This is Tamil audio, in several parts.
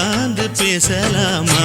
உட்கார்ந்து பேசலாமா?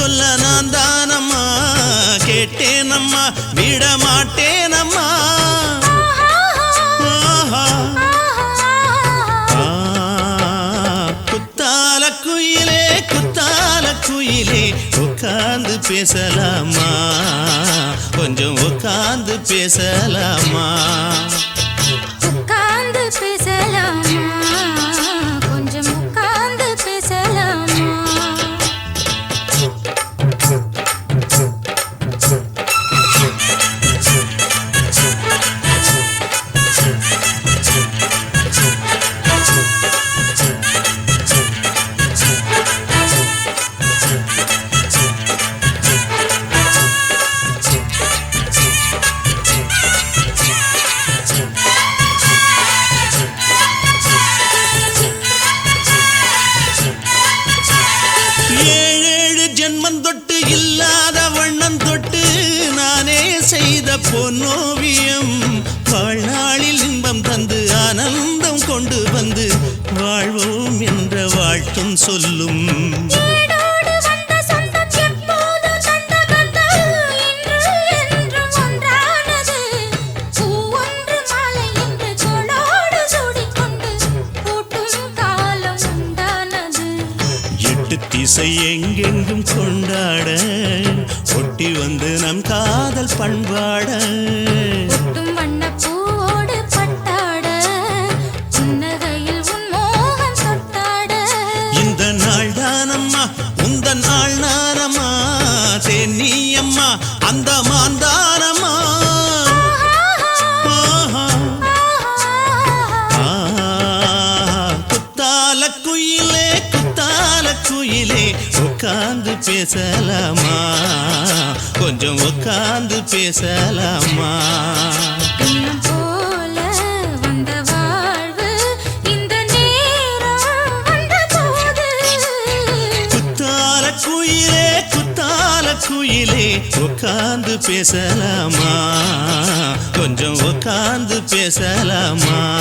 சொல்ல நான் தானம்மா? கேட்டேனம்மா. விட மாட்டேனம்மா ஆஹா. குத்தால குயிலே குத்தால குயிலே. உட்கார்ந்து பேசலாமா? கொஞ்சம் உட்கார்ந்து பேசலாமா? உட்கார்ந்து பேசலாமா? பொன்னோவியம் வாழ்நாளில் இன்பம் தந்து ஆனந்தம் கொண்டு வந்து வாழ்வோம் என்ற வாழ்த்தும் சொல்லும். இசை எங்கெங்கும் கொண்டாட ஒட்டி வந்து நம் காதல் பண்பாட. உட்கார்ந்து பேசலாமா? கொஞ்சம் உட்கார்ந்து பேசலாமா? குயிலே குத்தால குயிலே உட்கார்ந்து பேசலாமா? கொஞ்சம் உட்கார்ந்து பேசலாமா?